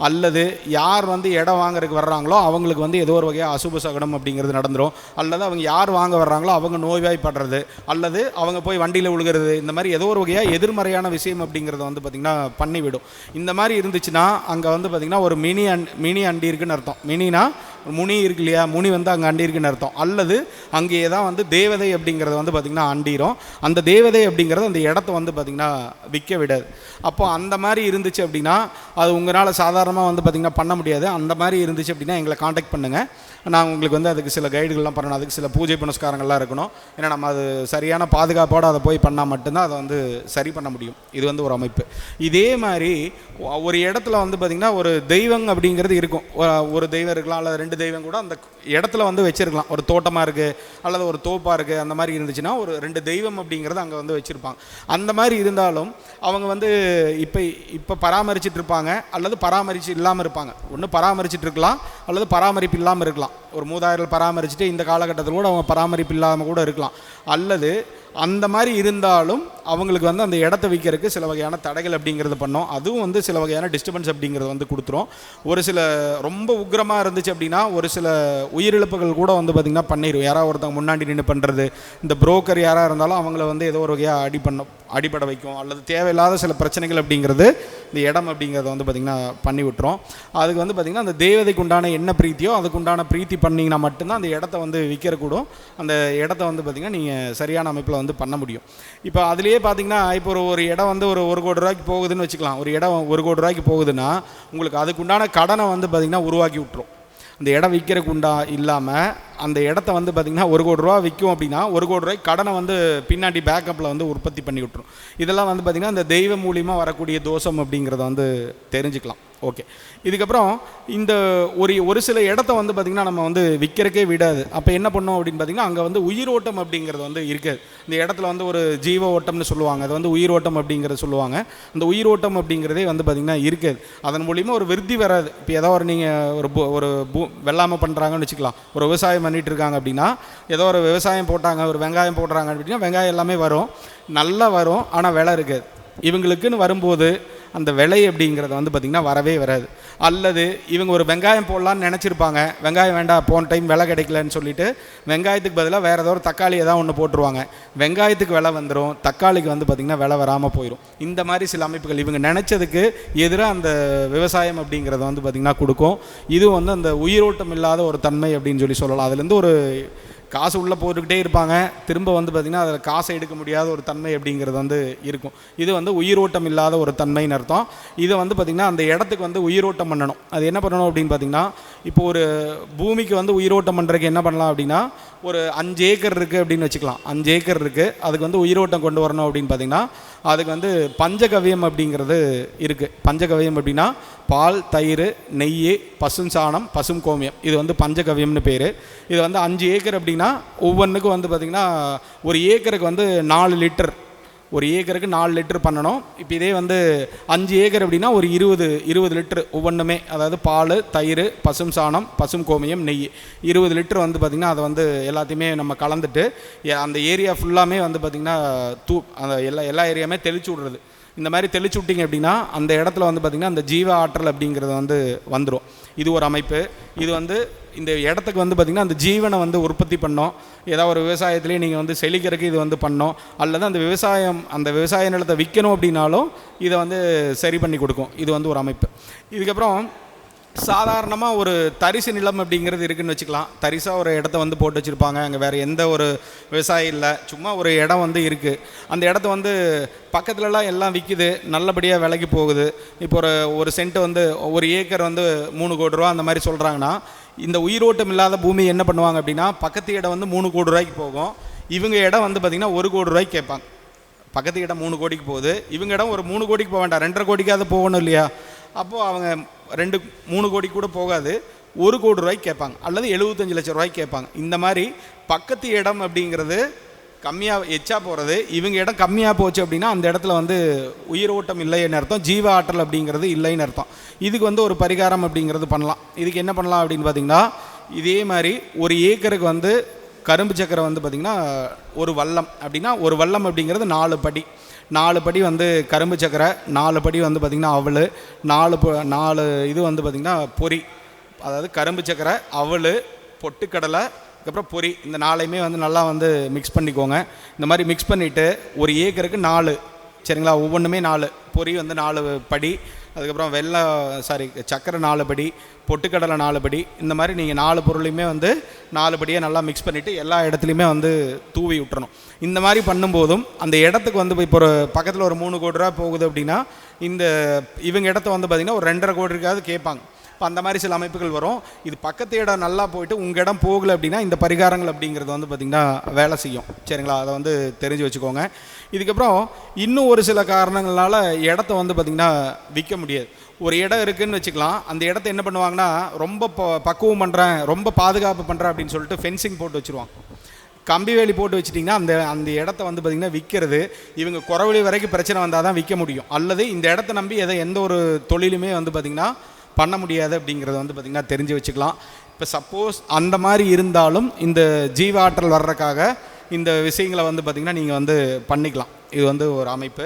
அல்லது யார் வந்து இடம் வாங்குறதுக்கு வர்றாங்களோ அவங்களுக்கு வந்து ஏதோ ஒரு வகையாக அசுப சகுனம் அப்படிங்கிறது நடந்துடும் அல்லது அவங்க யார் வாங்க வர்றாங்களோ அவங்க நோய்வாய்ப்படுறது. அல்லது அவங்க போய் வண்டியில் விழுகிறது இந்த மாதிரி ஏதோ ஒரு வகையாக எதிர்மறையான விஷயம் அப்படிங்கிறத வந்து பார்த்திங்கன்னா பண்ணிவிடும். இந்த மாதிரி இருந்துச்சுன்னா அங்கே வந்து பார்த்திங்கன்னா ஒரு மினி அண்ட் மினி அண்டி இருக்குன்னு அர்த்தம். மினினா முனி இருக்கு இல்லையா? முனி வந்து அங்கே அண்டிருக்குன்னு அர்த்தம். அல்லது அங்கேயே தான் வந்து தேவதை அப்படிங்கிறது வந்து பார்த்திங்கன்னா அண்டிரும். அந்த தேவதை அப்படிங்கிறது அந்த இடத்த வந்து பார்த்திங்கன்னா விற்க விடாது. அப்போ அந்த மாதிரி இருந்துச்சு அப்படின்னா அது உங்களால் சாதாரணமாக வந்து பார்த்திங்கன்னா பண்ண முடியாது. அந்த மாதிரி இருந்துச்சு அப்படின்னா எங்களை காண்டாக்ட் பண்ணுங்கள் நான் உங்களுக்கு வந்து அதுக்கு சில கைடுகள்லாம் பண்ணணும். அதுக்கு சில பூஜை புனஸ்காரங்கள்லாம் இருக்கணும். ஏன்னா நம்ம அது சரியான பாதுகாப்போடு அதை போய் பண்ணால் மட்டும்தான் அதை வந்து சரி பண்ண முடியும். இது வந்து ஒரு அமைப்பு. இதே மாதிரி ஒ- ஒரு இடத்துல வந்து பார்த்திங்கன்னா ஒரு தெய்வம் அப்படிங்கிறது இருக்கும். ஒரு தெய்வம் இருக்கலாம் அல்லது ரெண்டு தெய்வம் கூட அந்த இடத்துல வந்து வச்சிருக்கலாம். ஒரு தோட்டமாக இருக்குது அல்லது ஒரு தோப்பாக இருக்குது அந்த மாதிரி இருந்துச்சுன்னா ஒரு ரெண்டு தெய்வம் அப்படிங்கிறது அங்கே வந்து வச்சுருப்பாங்க. அந்த மாதிரி இருந்தாலும் அவங்க வந்து இப்போ இப்போ பராமரிச்சிட்ருப்பாங்க அல்லது பராமரித்து இல்லாமல் இருப்பாங்க. ஒன்று பராமரிச்சிட்ருக்கலாம் அல்லது பராமரிப்பு இல்லாமல் இருக்கலாம். ஒரு மூதாயிரம் பராமரிச்சுட்டு இந்த காலகட்டத்தில் கூட அவங்க பராமரிப்பு இல்லாமல் கூட இருக்கலாம். அல்லது அந்த மாதிரி இருந்தாலும் அவங்களுக்கு வந்து அந்த இடத்த விற்கிறதுக்கு சில வகையான தடைகள் அப்படிங்கிறது பண்ணோம். அதுவும் வந்து சில வகையான டிஸ்டர்பன்ஸ் அப்படிங்கிறது வந்து கொடுத்துரும். ஒரு சில ரொம்ப உக்கிரமாக இருந்துச்சு அப்படின்னா ஒரு சில உயிரிழப்புகள் கூட வந்து பார்த்திங்கன்னா பண்ணிடும் யாராவது ஒருத்தவங்க முன்னாடி நின்று பண்ணுறது இந்த புரோக்கர் யாராக இருந்தாலும் அவங்கள வந்து ஏதோ ஒரு வகையாக அடி பண்ண அடிபட வைக்கும். அல்லது தேவையில்லாத சில பிரச்சனைகள் அப்படிங்கிறது இந்த இடம் அப்படிங்கிறத வந்து பார்த்திங்கன்னா பண்ணி விட்டுரும். அதுக்கு வந்து பார்த்திங்கன்னா அந்த தேவதைக்கு உண்டான என்ன பிரீத்தியோ அதுக்குண்டான பிரீத்தி பண்ணிங்கன்னா மட்டும்தான் அந்த இடத்த வந்து விற்கிறக்கூடும் அந்த இடத்த வந்து பார்த்திங்கன்னா நீங்கள் சரியான அமைப்பில் வந்து பண்ண முடியும். இப்போ அதுலேயே பார்த்தீங்கன்னா இப்போ ஒரு ஒரு இடம் வந்து ஒரு ஒரு கோடி ரூபாய்க்கு போகுதுன்னு வச்சுக்கலாம். ஒரு இடம் ஒரு கோடி ரூபாய்க்கு போகுதுன்னா உங்களுக்கு அதுக்கு உண்டான கடனை வந்து பார்த்திங்கன்னா உருவாக்கி விட்டுரும். அந்த இடம் விற்கிறதுக்கு உண்டா இல்லாமல் அந்த இடத்த வந்து பார்த்திங்கன்னா ஒரு கோடி ரூபா விற்கும் அப்படின்னா ஒரு கோடி ரூபாய் கடனை வந்து பின்னாடி பேக்கப்பில் வந்து உற்பத்தி பண்ணி விட்டுரும். இதெல்லாம் வந்து பார்த்திங்கன்னா இந்த தெய்வ மூலியமாக வரக்கூடிய தோஷம் அப்படிங்கிறத வந்து தெரிஞ்சுக்கலாம். ஓகே இதுக்கப்புறம் இந்த ஒரு ஒரு சில இடத்த வந்து பார்த்திங்கன்னா நம்ம வந்து விற்கிறக்கே விடாது. அப்போ என்ன பண்ணோம் அப்படின்னு பார்த்திங்கன்னா அங்கே வந்து உயிரோட்டம் அப்படிங்கிறது வந்து இருக்காது. இந்த இடத்துல வந்து ஒரு ஜீவ ஓட்டம்னு சொல்லுவாங்க. அது வந்து உயிரோட்டம் அப்படிங்கிறத சொல்லுவாங்க. அந்த உயிரோட்டம் அப்படிங்கிறதே வந்து பார்த்திங்கன்னா இருக்காது. அதன் மூலியமாக ஒரு விருத்தி வராது. இப்போ ஏதோ ஒரு நீங்கள் ஒரு பூ ஒரு பூ வெள்ளாமை பண்ணுறாங்கன்னு வச்சுக்கலாம். ஒரு விவசாயம் பண்ணிட்டு இருக்காங்க அப்படின்னா ஏதோ ஒரு விவசாயம் போட்டாங்க ஒரு வெங்காயம் போடுறாங்க அப்படின்னா வெங்காயம் எல்லாமே வரும். நல்லா வரும் ஆனால் விலை இருக்காது. இவங்களுக்குன்னு வரும்போது அந்த விலை அப்படிங்கிறத வந்து பார்த்திங்கன்னா வரவே வராது. அல்லது இவங்க ஒரு வெங்காயம் போடலான்னு நினச்சிருப்பாங்க. வெங்காயம் வேண்டாம் போன டைம் விலை கிடைக்கலன்னு சொல்லிட்டு வெங்காயத்துக்கு பதிலாக வேறு ஏதோ ஒரு தக்காளி ஏதாவது ஒன்று போட்டுருவாங்க. வெங்காயத்துக்கு விலை வந்துடும் தக்காளிக்கு வந்து பார்த்திங்கன்னா விலை வராமல் போயிடும் இந்த மாதிரி சில அமைப்புகள் இவங்க நினச்சதுக்கு எதிராக அந்த விவசாயம் அப்படிங்கிறத வந்து பார்த்திங்கன்னா கொடுக்கும். இது வந்து அந்த உயிரோட்டம் இல்லாத ஒரு தன்மை அப்படின்னு சொல்லி சொல்லலாம். அதுலேருந்து ஒரு காசு உள்ளே போட்டுக்கிட்டே இருப்பாங்க. திரும்ப வந்து பார்த்திங்கன்னா அதில் காசை எடுக்க முடியாத ஒரு தன்மை அப்படிங்கிறது வந்து இருக்கும். இது வந்து உயிரோட்டம் இல்லாத ஒரு தன்மைன்னு அர்த்தம். இதை வந்து பார்த்திங்கன்னா அந்த இடத்துக்கு வந்து உயிரோட்டம் பண்ணணும். அது என்ன பண்ணணும் அப்படின்னு பார்த்திங்கன்னா இப்போ ஒரு பூமிக்கு வந்து உயிரோட்டம் பண்ணுறதுக்கு என்ன பண்ணலாம் அப்படின்னா ஒரு அஞ்சு ஏக்கர் இருக்குது அப்படின்னு வச்சுக்கலாம். அஞ்சு ஏக்கர் இருக்குது அதுக்கு வந்து உயிரோட்டம் கொண்டு வரணும் அப்படின்னு பார்த்திங்கன்னா அதுக்கு வந்து பஞ்சகவியம் அப்படிங்கிறது இருக்குது பஞ்சகவியம் அப்படின்னா பால் தயிர் நெய் பசும் சாணம் பசும் கோமியம். இது வந்து பஞ்சகவியம்னு பேர். இது வந்து அஞ்சு ஏக்கர் அப்படின்னா ஒவ்வொன்றுக்கும் வந்து பார்த்திங்கன்னா ஒரு ஏக்கருக்கு வந்து நாலு லிட்டர் ஒரு ஏக்கருக்கு நாலு லிட்டர் பண்ணணும். இப்போ இதே வந்து அஞ்சு ஏக்கர் அப்படின்னா ஒரு இருபது இருபது லிட்டர் ஒவ்வொன்றுமே அதாவது பால் தயிர் பசும் சாணம் பசும் கோமியம் நெய். இருபது லிட்டர் வந்து பார்த்திங்கன்னா அதை வந்து எல்லாத்தையுமே நம்ம கலந்துட்டு அந்த ஏரியா ஃபுல்லாமே வந்து பார்த்திங்கன்னா தூ அந்த எல்லா எல்லா ஏரியாவுமே தெளிச்சு விட்றது. இந்த மாதிரி தெளிச்சு விட்டிங்க அப்படின்னா அந்த இடத்துல வந்து பார்த்திங்கன்னா அந்த ஜீவ ஆற்றல் அப்படிங்கிறது வந்து வந்துடும் இது ஒரு அமைப்பு. இது வந்து இந்த இடத்துக்கு வந்து பார்த்திங்கன்னா அந்த ஜீவனை வந்து உற்பத்தி பண்ணோம். ஏதாவது ஒரு விவசாயத்துலேயே நீங்கள் வந்து செழிக்கிறதுக்கு இது வந்து பண்ணோம். அல்லது அந்த விவசாயம் அந்த விவசாய நிலத்தை விற்கணும் அப்படின்னாலும் இதை வந்து சரி பண்ணி கொடுக்கும். இது வந்து ஒரு அமைப்பு. இதுக்கப்புறம் சாதாரணமாக ஒரு தரிசு நிலம் அப்படிங்கிறது இருக்குதுன்னு வச்சுக்கலாம். தரிசாக ஒரு இடத்த வந்து போட்டு வச்சுருப்பாங்க. அங்கே வேறு எந்த ஒரு விவசாயம் இல்லை. சும்மா ஒரு இடம் வந்து இருக்குது அந்த இடத்த வந்து பக்கத்துலலாம் எல்லாம் விற்கிது நல்லபடியாக விலைக்கு போகுது. இப்போ ஒரு ஒரு சென்ட் வந்து ஒரு ஏக்கர் வந்து மூணு கோடி ரூபா அந்த மாதிரி சொல்கிறாங்கன்னா இந்த உயிரோட்டம் இல்லாத பூமி என்ன பண்ணுவாங்க அப்படின்னா பக்கத்து இடம் வந்து மூணு கோடி ரூபாய்க்கு போகும். இவங்க இடம் வந்து பார்த்திங்கன்னா ஒரு கோடி ரூபாய்க்கு கேட்பாங்க. பக்கத்து இடம் மூணு கோடிக்கு போகுது. இவங்க இடம் ஒரு மூணு கோடிக்கு போக வேண்டாம். ரெண்டரை கோடிக்காவது போகணும் இல்லையா? அப்போது அவங்க ரெண்டு மூணு கோடி கூட போகாது. ஒரு கோடி ரூபாய்க்கு கேட்பாங்க. அல்லது எழுபத்தஞ்சு லட்சம் ரூபாய்க்கு கேட்பாங்க. இந்த மாதிரி பக்கத்து இடம் அப்படிங்கிறது கம்மியாக எச்சா போகிறது இவங்க இடம் கம்மியாக போச்சு அப்படின்னா அந்த இடத்துல வந்து உயிரோட்டம் இல்லைன்னு அர்த்தம். ஜீவ ஆற்றல் அப்படிங்கிறது இல்லைன்னு அர்த்தம். இதுக்கு வந்து ஒரு பரிகாரம் அப்படிங்கிறது பண்ணலாம். இதுக்கு என்ன பண்ணலாம் அப்படின்னு பார்த்தீங்கன்னா இதே மாதிரி ஒரு ஏக்கருக்கு வந்து கரும்பு சக்கரை வந்து பார்த்திங்கன்னா ஒரு வல்லம். அப்படின்னா ஒரு வல்லம் அப்படிங்கிறது நாலு படி. நாலு படி வந்து கரும்பு சக்கரை நாலு படி வந்து பார்த்திங்கன்னா அவல் நாலு பொ- நாலு இது வந்து பார்த்திங்கன்னா பொரி அதாவது கரும்பு சக்கரை அவல் பொட்டுக்கடலை அதுக்கப்புறம் பொரி இந்த நாளையுமே வந்து நல்லா வந்து மிக்ஸ் பண்ணிக்கோங்க. இந்த மாதிரி மிக்ஸ் பண்ணிவிட்டு ஒரு ஏக்கருக்கு நாலு. சரிங்களா? ஒவ்வொன்றுமே நாலு. பொரி வந்து நாலு படி. அதுக்கப்புறம் வெள்ளை சாரி சக்கரை நாலு படி பொட்டுக்கடலை நாலு படி இந்த மாதிரி நீங்கள் நாலு பொருளையுமே வந்து நாலு படியாக நல்லா மிக்ஸ் பண்ணிவிட்டு எல்லா இடத்துலையுமே வந்து தூவி விட்டுறணும். இந்த மாதிரி பண்ணும்போதும் அந்த இடத்துக்கு வந்து இப்போ ஒரு பக்கத்தில் ஒரு மூணு கோடி ரூபா போகுது அப்படின்னா இந்த இவங்க இடத்த வந்து பார்த்திங்கன்னா ஒரு ரெண்டரை கோடி இருக்காது கேட்பாங்க. இப்போ அந்த மாதிரி சில அமைப்புகள் வரும். இது பக்கத்து இடம் நல்லா போயிட்டு உங்கள் இடம் போகலை அப்படின்னா இந்த பரிகாரங்கள் அப்படிங்கிறது வந்து பார்த்திங்கன்னா வேலை செய்யும். சரிங்களா? அதை வந்து தெரிஞ்சு வச்சுக்கோங்க. இதுக்கப்புறம் இன்னும் ஒரு சில காரணங்களால இடத்த வந்து பார்த்திங்கன்னா விற்க முடியாது. ஒரு இடம் இருக்குன்னு வச்சுக்கலாம். அந்த இடத்த என்ன பண்ணுவாங்கன்னா ரொம்ப ப- பக்குவம் பண்ணுறேன் ரொம்ப பாதுகாப்பு பண்ணுறேன் அப்படின்னு சொல்லிட்டு ஃபென்சிங் போட்டு வச்சுருவாங்க. கம்பி வேலி போட்டு வச்சிட்டிங்கன்னா அந்த அந்த இடத்த வந்து பார்த்திங்கன்னா விற்கிறது இவங்க குறவழி வரைக்கும் பிரச்சனை வந்தால் தான் விற்க முடியும். அல்லது இந்த இடத்த நம்பி எதை எந்த ஒரு தொழிலுமே வந்து பார்த்திங்கன்னா பண்ண முடியாது அப்படிங்கிறத வந்து பார்த்திங்கன்னா தெரிஞ்சு வச்சுக்கலாம். இப்போ சப்போஸ் அந்த மாதிரி இருந்தாலும் இந்த ஜீவ ஆற்றல் வர்றதுக்காக இந்த விஷயங்களை வந்து பார்த்திங்கன்னா நீங்கள் வந்து பண்ணிக்கலாம். இது வந்து ஒரு அமைப்பு.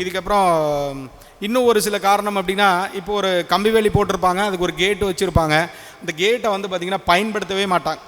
இதுக்கப்புறம் இன்னும் ஒரு சில காரணம் அப்படின்னா இப்போ ஒரு கம்பி வேலி போட்டிருப்பாங்க அதுக்கு ஒரு கேட்டு வச்சுருப்பாங்க. அந்த கேட்டை வந்து பார்த்திங்கன்னா பயன்படுத்தவே மாட்டாங்க.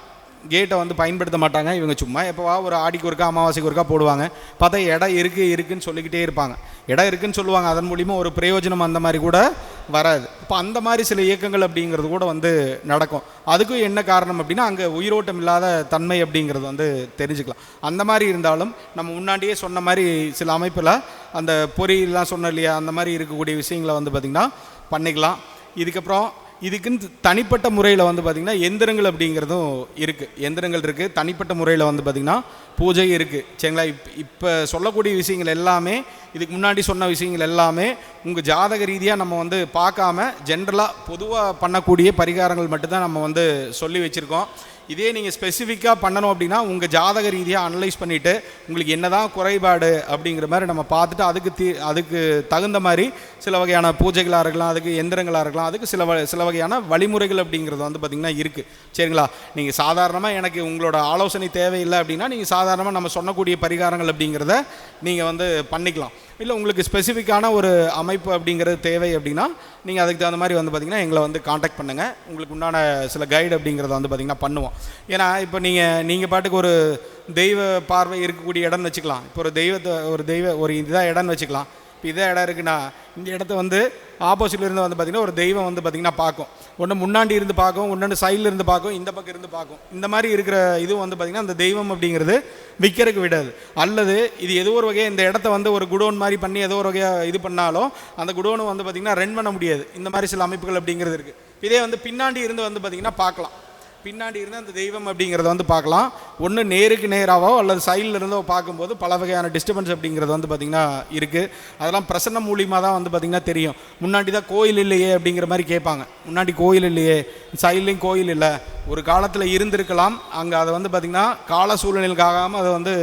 கேட்டை வந்து பயன்படுத்த மாட்டாங்க. இவங்க சும்மா எப்போவா ஒரு ஆடிக்கு ஒருக்கா அமாவாசைக்கு ஒருக்கா போடுவாங்க. பார்த்தா இடம் இருக்குது இருக்குன்னு சொல்லிக்கிட்டே இருப்பாங்க. இடம் இருக்குன்னு சொல்லுவாங்க. அதன் மூலிமா ஒரு பிரயோஜனம் அந்த மாதிரி கூட வராது. இப்போ அந்த மாதிரி சில இயக்கங்கள் அப்படிங்கிறது கூட வந்து நடக்கும். அதுக்கும் என்ன காரணம் அப்படின்னா அங்கே உயிரோட்டம் இல்லாத தன்மை அப்படிங்கிறது வந்து தெரிஞ்சுக்கலாம். அந்த மாதிரி இருந்தாலும் நம்ம முன்னாடியே சொன்ன மாதிரி சில அமைப்பில் அந்த பொறியெல்லாம் சொன்ன இல்லையா? அந்த மாதிரி இருக்கக்கூடிய விஷயங்களை வந்து பார்த்திங்கன்னா பண்ணிக்கலாம். இதுக்கப்புறம் இதுக்குன்னு தனிப்பட்ட முறையில் வந்து பார்த்திங்கன்னா எந்திரங்கள் அப்படிங்கிறதும் இருக்குது எந்திரங்கள் இருக்குது தனிப்பட்ட முறையில் வந்து பார்த்திங்கன்னா பூஜை இருக்குது சரிங்களா? இப் இப்போ சொல்லக்கூடிய விஷயங்கள் எல்லாமே இதுக்கு முன்னாடி சொன்ன விஷயங்கள் எல்லாமே உங்கள் ஜாதக ரீதியாக நம்ம வந்து பார்க்காம ஜென்ரலாக பொதுவாக பண்ணக்கூடிய பரிகாரங்கள் மட்டும்தான் நம்ம வந்து சொல்லி வச்சுருக்கோம். இதே நீங்கள் ஸ்பெசிஃபிக்காக பண்ணணும் அப்படின்னா உங்கள் ஜாதக ரீதியாக அனலைஸ் பண்ணிவிட்டு உங்களுக்கு என்னதான் குறைபாடு அப்படிங்கிற மாதிரி நம்ம பார்த்துட்டு அதுக்கு தீ அதுக்கு தகுந்த மாதிரி சில வகையான பூஜைகளாக இருக்கலாம் அதுக்கு எந்திரங்களாக இருக்கலாம் அதுக்கு சில வ- சில வகையான வழிமுறைகள் அப்படிங்கிறது வந்து பார்த்திங்கன்னா இருக்குது சரிங்களா? நீங்கள் சாதாரணமாக எனக்கு உங்களோட ஆலோசனை தேவையில்லை அப்படின்னா நீங்கள் சாதாரணமாக நம்ம சொன்னக்கூடிய பரிகாரங்கள் அப்படிங்கிறத நீங்கள் வந்து பண்ணிக்கலாம். இல்லை உங்களுக்கு ஸ்பெசிஃபிக்கான ஒரு அமைப்பு அப்படிங்கிறது தேவை அப்படின்னா நீங்கள் அதுக்கு தகுந்த மாதிரி வந்து பார்த்திங்கன்னா எங்களை வந்து காண்டாக்ட் பண்ணுங்கள் உங்களுக்கு உண்டான சில கைடு அப்படிங்கிறத வந்து பார்த்திங்கன்னா பண்ணுவோம். ஏன்னா இப்போ நீங்கள் நீங்கள் பாட்டுக்கு ஒரு தெய்வ பார்வை இருக்கக்கூடிய இடம்னு வச்சுக்கலாம். இப்போ ஒரு தெய்வத்தை ஒரு தெய்வ ஒரு இதாக இடம்னு வச்சுக்கலாம். இப்போ இதே இடம் இருக்குன்னா இந்த இடத்த வந்து ஆப்போசிட்ல இருந்து வந்து பார்த்திங்கன்னா ஒரு தெய்வம் வந்து பார்த்திங்கன்னா பார்க்கும். ஒன்று முன்னாடி இருந்து பார்க்கும் ஒன்று சைடில் இருந்து பார்க்கும் இந்த பக்கம் இருந்து பார்க்கும். இந்த மாதிரி இருக்கிற இது வந்து பார்த்திங்கன்னா அந்த தெய்வம் அப்படிங்கிறது விற்கிறதுக்கு விடாது. அல்லது இது ஏதோ ஒரு வகையாக இந்த இடத்த வந்து ஒரு குடோன் மாதிரி பண்ணி ஏதோ ஒரு வகையாக இது பண்ணாலும் அந்த குடோனை வந்து பார்த்திங்கன்னா ரன் பண்ண முடியாது. இந்த மாதிரி சில அமைப்புகள் அப்படிங்கிறது இருக்குது இதே வந்து பின்னாடி இருந்து வந்து பார்த்திங்கன்னா பார்க்கலாம். பின்னாடி இருந்து அந்த தெய்வம் அப்படிங்கிறத வந்து பார்க்கலாம். ஒன்று நேருக்கு நேராகவோ அல்லது சைடில் இருந்தோ பார்க்கும்போது பல வகையான டிஸ்டர்பன்ஸ் அப்படிங்கிறது வந்து பார்த்திங்கன்னா இருக்குது அதெல்லாம் பிரசன்னம் மூலியமாக தான் வந்து பார்த்திங்கன்னா தெரியும். முன்னாடி தான் கோயில் இல்லையே அப்படிங்கிற மாதிரி கேட்பாங்க. முன்னாடி கோயில் இல்லையே சைட்லேயும் கோயில் இல்லை. ஒரு காலத்தில் இருந்திருக்கலாம். அங்கே அதை வந்து பார்த்திங்கன்னா கால சூழ்நிலைக்காகாமல் அதை வந்து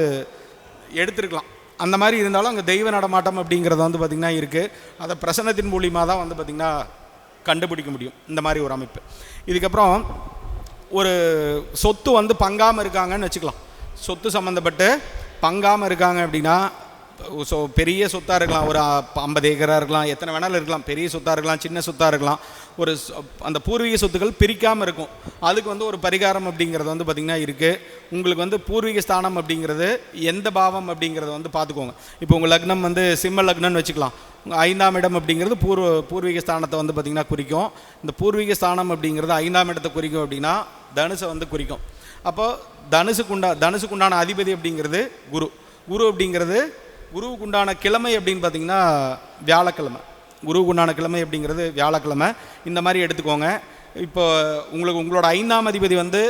எடுத்திருக்கலாம். அந்த மாதிரி இருந்தாலும் அங்கே தெய்வ நடமாட்டம் அப்படிங்கிறது வந்து பார்த்திங்கன்னா இருக்குது அதை பிரசன்னத்தின் மூலியமாக தான் வந்து பார்த்திங்கன்னா கண்டுபிடிக்க முடியும். இந்த மாதிரி ஒரு அமைப்பு. இதுக்கப்புறம் ஒரு சொத்து வந்து பங்காமல் இருக்காங்கன்னு வச்சுக்கலாம். சொத்து சம்மந்தப்பட்டு பங்காமல் இருக்காங்க அப்படின்னா ஸோ பெரிய சொத்தாக இருக்கலாம். ஒரு ஐம்பது ஏக்கராக இருக்கலாம். எத்தனை வேணாலும் இருக்கலாம். பெரிய சொத்தாக இருக்கலாம். சின்ன சொத்தாக இருக்கலாம். ஒரு அந்த பூர்வீக சொத்துக்கள் பிரிக்காமல் இருக்கும். அதுக்கு வந்து ஒரு பரிகாரம் அப்படிங்கிறது வந்து பார்த்திங்கன்னா இருக்குது உங்களுக்கு வந்து பூர்வீக ஸ்தானம் அப்படிங்கிறது எந்த பாவம் அப்படிங்கிறத வந்து பார்த்துக்கோங்க இப்போ உங்கள் லக்னம் வந்து சிம்ம லக்னம்னு வச்சுக்கலாம். ஐந்தாம் இடம் அப்படிங்கிறது பூர்வ பூர்வீக ஸ்தானத்தை வந்து பார்த்திங்கன்னா குறிக்கும். இந்த பூர்வீக ஸ்தானம் அப்படிங்கிறது ஐந்தாம் இடத்தை குறிக்கும் அப்படின்னா தனுசை வந்து குறிக்கும். அப்போது தனுசுக்குண்டா தனுசுக்குண்டான அதிபதி அப்படிங்கிறது குரு. குரு அப்படிங்கிறது குருவுக்கு உண்டான கிழமை அப்படின்னு பார்த்தீங்கன்னா வியாழக்கிழமை. குருவுக்கு உண்டான கிழமை அப்படிங்கிறது வியாழக்கிழமை. இந்த மாதிரி எடுத்துக்கோங்க. இப்போ உங்களுக்கு உங்களோட ஐந்தாம் அதிபதி வந்து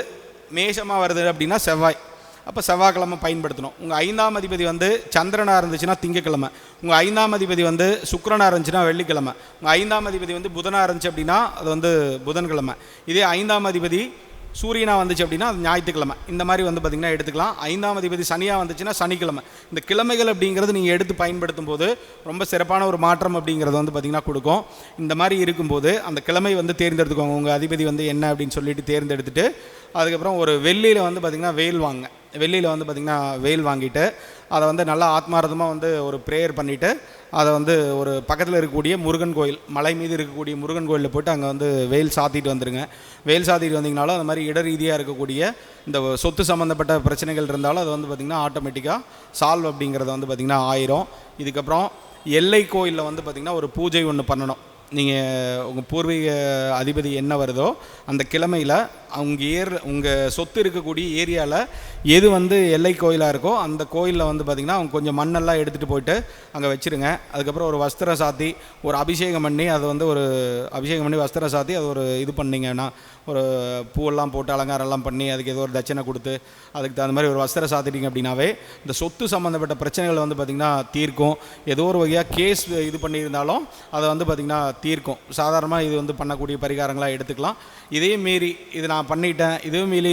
மேஷமாக வருது அப்படின்னா செவ்வாய். அப்போ செவ்வாய்க்கிழமை பயன்படுத்தணும். உங்கள் ஐந்தாம் அதிபதி வந்து சந்திரனாக இருந்துச்சுன்னா திங்கக்கிழமை. உங்கள் ஐந்தாம் அதிபதி வந்து சுக்கரனாக இருந்துச்சுன்னா வெள்ளிக்கிழமை. உங்கள் ஐந்தாம் அதிபதி வந்து புதனாக இருந்துச்சு அப்படின்னா அது வந்து புதன்கிழமை. இதே ஐந்தாம் அதிபதி சூரியனாக வந்துச்சு அப்படின்னா அது ஞாயிற்றுக்கிழமை. இந்த மாதிரி வந்து பார்த்திங்கன்னா எடுத்துக்கலாம். ஐந்தாம் அதிபதி சனியாக வந்துச்சுன்னா சனிக்கிழமை. இந்த கிழமைகள் அப்படிங்கிறது நீங்கள் எடுத்து பயன்படுத்தும் போது ரொம்ப சிறப்பான ஒரு மாற்றம் அப்படிங்கிறது வந்து பார்த்திங்கன்னா கொடுக்கும். இந்த மாதிரி இருக்கும்போது அந்த கிழமை வந்து தேர்ந்தெடுத்துக்கோங்க. உங்கள் அதிபதி வந்து என்ன அப்படின்னு சொல்லிட்டு தேர்ந்தெடுத்துட்டு அதுக்கப்புறம் ஒரு வெள்ளியில் வந்து பார்த்திங்கன்னா வெயில் வாங்க. வெள்ளியில் வந்து பார்த்திங்கன்னா வெயில் வாங்கிட்டு அதை வந்து நல்லா ஆத்மார்த்தமாக வந்து ஒரு ப்ரேயர் பண்ணிவிட்டு அதை வந்து ஒரு பக்கத்தில் இருக்கக்கூடிய முருகன் கோயில் மலை மீது இருக்கக்கூடிய முருகன் கோயிலில் போய்ட்டு அங்கே வந்து வெயில் சாத்திட்டு வந்துடுங்க வேல் சாதிக்கு வந்தீங்கனாலும் அந்த மாதிரி இட ரீதியாக இருக்கக்கூடிய இந்த சொத்து சம்மந்தப்பட்ட பிரச்சனைகள் இருந்தாலும் அது வந்து பார்த்திங்கன்னா ஆட்டோமேட்டிக்காக சால்வ் அப்படிங்கிறது வந்து பார்த்திங்கன்னா ஆயிரும். இதுக்கப்புறம் எல்லை கோயிலில் வந்து பார்த்திங்கன்னா ஒரு பூஜை ஒன்று பண்ணணும். நீங்கள் உங்கள் பூர்வீக அதிபதி என்ன வருதோ அந்த கிழமையில் அவங்க ஏர் உங்கள் சொத்து இருக்கக்கூடிய ஏரியாவில் எது வந்து எல்லை கோயிலாக இருக்கோ அந்த கோயிலில் வந்து பார்த்திங்கன்னா அவங்க கொஞ்சம் மண்ணெல்லாம் எடுத்துகிட்டு போயிட்டு அங்கே வச்சுருங்க. அதுக்கப்புறம் ஒரு வஸ்திரம் சாத்தி ஒரு அபிஷேகம் பண்ணி அதை வந்து ஒரு அபிஷேகம் பண்ணி வஸ்திரம் சாத்தி அது ஒரு இது பண்ணிங்கன்னா ஒரு பூவெல்லாம் போட்டு அலங்காரம்லாம் பண்ணி அதுக்கு ஏதோ ஒரு தட்சணை கொடுத்து அதுக்கு தகுந்த மாதிரி ஒரு வஸ்திரம் சாத்திட்டீங்க அப்படின்னாவே இந்த சொத்து சம்மந்தப்பட்ட பிரச்சனைகள் வந்து பார்த்திங்கன்னா தீர்க்கும். ஏதோ ஒரு வகையாக கேஸ் இது பண்ணியிருந்தாலும் அதை வந்து பார்த்திங்கன்னா தீர்க்கும். சாதாரணமாக இது வந்து பண்ணக்கூடிய பரிகாரங்களாக எடுத்துக்கலாம். இதே மீறி இது நான் பண்ணிட்டேன் இதுவும் மீறி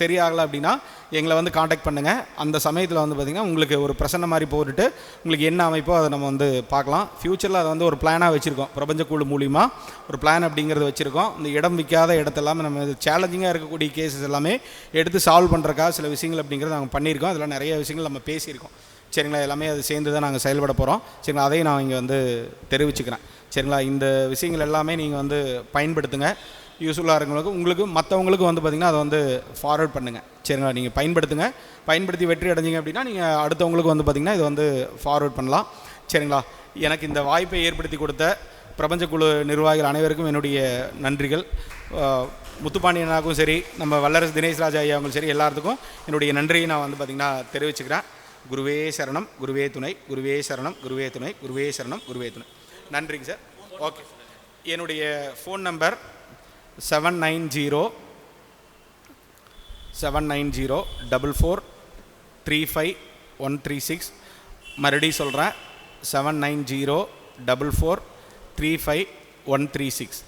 சரியாகலை அப்படின்னா எங்களை வந்து காண்டாக்ட் பண்ணுங்கள் அந்த சமயத்தில் வந்து பார்த்திங்கன்னா உங்களுக்கு ஒரு பிரசன்ன மாதிரி போட்டுட்டு உங்களுக்கு என்ன அமைப்போ அதை நம்ம வந்து பார்க்கலாம். ஃப்யூச்சரில் அதை வந்து ஒரு பிளானாக வச்சுருக்கோம். பிரபஞ்ச குழு மூலிமா ஒரு பிளான் அப்படிங்கிறத வச்சுருக்கோம். இந்த இடம் விற்காத இடத்தெல்லாமே நம்ம சேலஞ்சிங்காக இருக்கக்கூடிய கேசஸ் எல்லாமே எடுத்து சால்வ் பண்ணுறக்காக சில விஷயங்கள் அப்படிங்கிறத நாங்கள் பண்ணியிருக்கோம். அதெல்லாம் நிறைய விஷயங்கள் நம்ம பேசியிருக்கோம். சரிங்களா? எல்லாமே அது சேர்ந்து தான் நாங்கள் செயல்பட போகிறோம் சரிங்களா? அதையும் நான் இங்கே வந்து தெரிவிச்சுக்கிறேன். சரிங்களா? இந்த விஷயங்கள் எல்லாமே நீங்கள் வந்து பயன்படுத்துங்க. யூஸ்ஃபுல்லாக இருக்கிறவங்களுக்கு உங்களுக்கு மற்றவங்களுக்கும் வந்து பார்த்திங்கன்னா அதை வந்து ஃபார்வர்ட் பண்ணுங்கள் சரிங்களா? நீங்கள் பயன்படுத்துங்க. பயன்படுத்தி வெற்றி அடைஞ்சிங்க அப்படின்னா நீங்கள் அடுத்தவங்களுக்கு வந்து பார்த்திங்கன்னா இது வந்து ஃபார்வர்ட் பண்ணலாம். சரிங்களா? எனக்கு இந்த வாய்ப்பை ஏற்படுத்தி கொடுத்த பிரபஞ்ச குழு நிர்வாகிகள் அனைவருக்கும் என்னுடைய நன்றிகள். முத்துப்பாண்டியனாக்கும் சரி நம்ம வல்லரசு தினேஷ் ராஜா சரி எல்லாத்துக்கும் என்னுடைய நன்றியை நான் வந்து பார்த்திங்கன்னா தெரிவிச்சுக்கிறேன். குருவே சரணம் குருவே துணை குருவே சரணம் குருவே துணை குருவே சரணம் குருவே துணை. நன்றிங்க சார். ஓகே. என்னுடைய phone number seven nine zero seven nine zero double four three five one three six மறுபடியும் சொல்கிறேன் seven nine zero double four three five one three six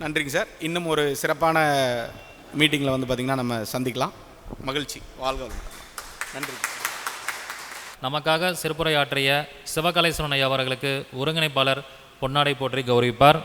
நன்றிங்க சார். இன்னும் ஒரு சிறப்பான மீட்டிங்கில் வந்து பார்த்திங்கன்னா நம்ம சந்திக்கலாம். மகிழ்ச்சி. வாழ்க நன்றி. நமக்காக சிறப்புரையாற்றிய சிவகலேஸ்வரன் ஐயா அவர்களுக்கு ஒருங்கிணைப்பாளர் பொன்னாடை போற்றி கௌரவிப்பார்.